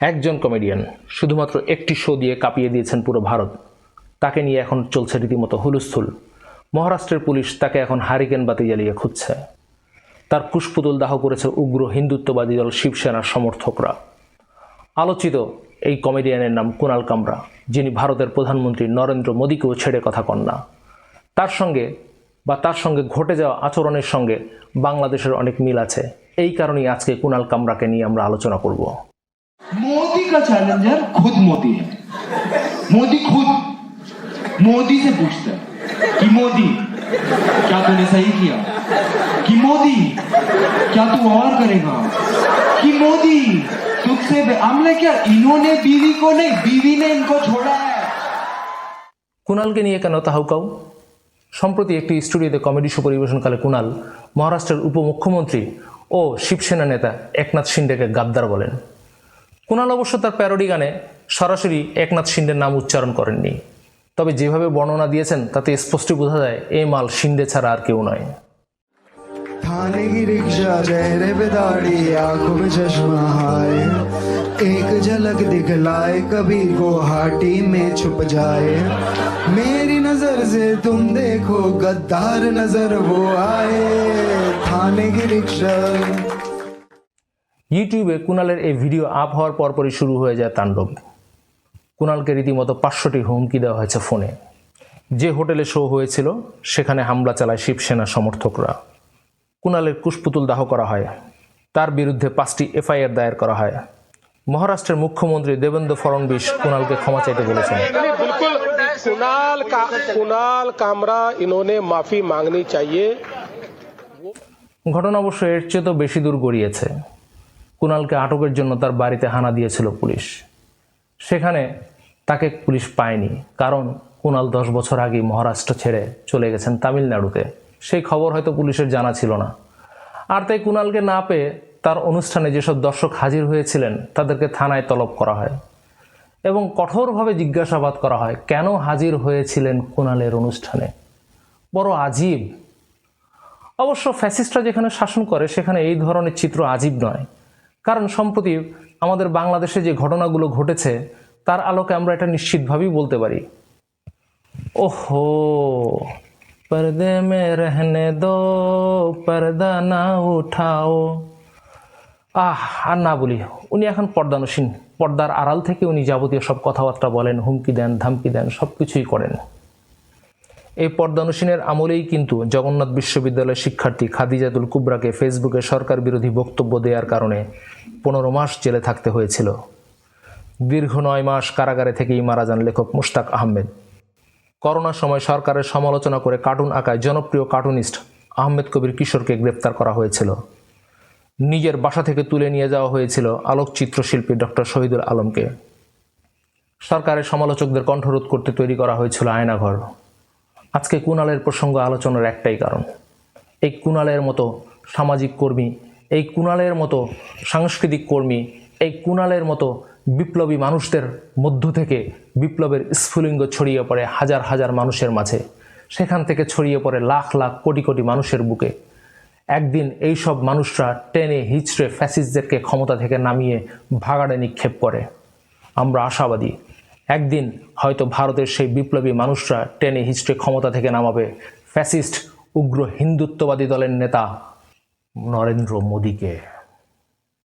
একজন কমেডিয়ান শুধুমাত্র একটি শো দিয়ে কাঁপিয়ে দিয়েছেন পুরো ভারত। তাকে নিয়ে এখন চলছে রীতিমতো হুলস্থুল। মহারাষ্ট্রের পুলিশ তাকে এখন হারিকেন বাতি জ্বালিয়ে খুঁজছে। তার কুশপুতুল দাহ করেছে উগ্র হিন্দুত্ববাদী দল শিবসেনার সমর্থকরা। আলোচিত এই কমেডিয়ানের নাম কুনাল কামরা, যিনি ভারতের প্রধানমন্ত্রী নরেন্দ্র মোদীকেও ছেড়ে কথা কন না। তার সঙ্গে বা তার সঙ্গে ঘটে যাওয়া আচরণের সঙ্গে বাংলাদেশের অনেক মিল আছে। এই কারণেই আজকে কুনাল কামরাকে নিয়ে আমরা আলোচনা করব। मोदी का चैलेंजर खुद मोदी है मोदी खुद मोदी से पूछता है कि मोदी क्या तूने सही किया कि मोदी क्या तू और करेगा कि मोदी तुझसे बे- हमने क्या इन्होंने बीवी को नहीं बीवी ने इनको छोड़ा है কুনালকে নিয়ে কেন তাহাউকাও সম্প্রতি একটি স্টুডিওতে কমেডি শো পরিবেশনকালে কুনাল মহারাষ্ট্রের উপমুখ্যমন্ত্রী ও শিবসেনা নেতা একনাথ শিন্ডেকে গাদ্দার বলেন কুনাল অবশ্য তার প্যারোডি গানে সরাসরি একনাথ শিন্ডের নাম উচ্চারণ করেননি তবে যেভাবে বর্ণনা দিয়েছেন তাতে স্পষ্টই বোঝা যায় এই মাল শিন্ডে ছাড়া আর কেউ নয় थाने की रिक्शा चेहरे पे दाढ़ी आंखों में चश्मा हाय एक झलक दिखलाए कभी को हाटी में छुप जाए मेरी नजर से तुम देखो गद्दार नजर वो आए थाने की रिक्शा ইউটিউবে কুনালের এই ভিডিও আপ হওয়ার পরপরই শুরু হয়ে যায় তাণ্ডব কুনালকে রীতিমতো পাঁচশোটি হুমকি দেওয়া হয়েছে ফোনে যে হোটেলে শো হয়েছিল সেখানে হামলা চালায় শিবসেনা সমর্থকরা কুনালের কুশপুতুল দাহ করা হয় তার বিরুদ্ধে পাঁচটি এফআইআর দায়ের করা হয় মহারাষ্ট্রের মুখ্যমন্ত্রী দেবেন্দ্র ফড়নবিস কুনালকে ক্ষমা চাইতে বলেছেন नहीं बिल्कुल कुणाल का कुणाल कामरा इन्होंने माफी मांगनी चाहिए ঘটনা অবশ্য এর চেয়ে তো বেশি দূর গড়িয়েছে কুনালকে আটকের জন্য তার বাড়িতে হানা দিয়েছিল পুলিশ। সেখানে তাকে পুলিশ পায়নি, কারণ কুনাল দশ বছর আগে মহারাষ্ট্র ছেড়ে চলে গেছেন তামিলনাড়ুতে। সেই খবর হয়তো পুলিশের জানা ছিল না। আর তাই কুনালকে না পেয়ে তার অনুষ্ঠানে যেসব দর্শক হাজির হয়েছিলেন, তাদেরকে থানায় তলব করা হয় এবং কঠোরভাবে জিজ্ঞাসাবাদ করা হয়, কেন হাজির হয়েছিলেন কুনালের অনুষ্ঠানে? বড় আজীব। অবশ্য ফ্যাসিস্টরা যেখানে শাসন করে, সেখানে এই ধরনের চিত্র আজীব নয়। কারণ সম্প্রতি আমাদের বাংলাদেশে যে ঘটনাগুলো ঘটেছে, তার আলোকে আমরা এটা নিশ্চিতভাবেই বলতে পারি। ওহো, পর্দে মে রহনে দো, পর্দা না উঠাও। আহ, আর না বলি, উনি এখন পর্দানসীন, পর্দার আড়াল থেকে উনি যাবতীয় সব কথাবার্তা বলেন, হুমকি দেন, ধামকি দেন সব কিছুই করেন। এই পর্দানুসীনের আমলেই কিন্তু জগন্নাথ বিশ্ববিদ্যালয়ের শিক্ষার্থী খাদিজাতুল কুবরাকে ফেসবুকে সরকার বিরোধী বক্তব্য দেওয়ার কারণে পনেরো মাস জেলে থাকতে হয়েছিল। দীর্ঘ নয় মাস কারাগারে থেকেই মারা যান লেখক মুশতাক আহমেদ। করোনার সময় সরকারের সমালোচনা করে কার্টুন আঁকায় জনপ্রিয় কার্টুনিস্ট আহমেদ কবির কিশোরকে গ্রেপ্তার করা হয়েছিল। নিজের বাসা থেকে তুলে নিয়ে যাওয়া হয়েছিল আলোকচিত্রশিল্পী ডক্টর শহীদুল আলমকে। সরকারের সমালোচকদের কণ্ঠরোধ করতে তৈরি করা হয়েছিল আয়নাঘর। আজকে কুণালের প্রসঙ্গ আলোচনার একটাই কারণ। এই কুণালের মতো সামাজিক কর্মী, এই কুণালের মতো সাংস্কৃতিক কর্মী, এই কুণালের মতো বিপ্লবী মানুষদের মধ্য থেকে বিপ্লবের স্ফুলিঙ্গ ছড়িয়ে পড়ে হাজার হাজার মানুষের মাঝে। সেখান থেকে ছড়িয়ে পড়ে লাখ লাখ কোটি কোটি মানুষের বুকে। একদিন এই সব মানুষরা টেনে হিচড়ে ফ্যাসিস্টদেরকে ক্ষমতা থেকে নামিয়ে ভাগাড়ে নিক্ষেপ করে। আমরা আশাবাদী একদিন হয়তো ভারতের সেই বিপ্লবী মানুষরা টেনে হিস্ট্রি ক্ষমতা থেকে নামাবে ফ্যাসিস্ট উগ্র হিন্দুত্ববাদী দলের নেতা নরেন্দ্র মোদীকে।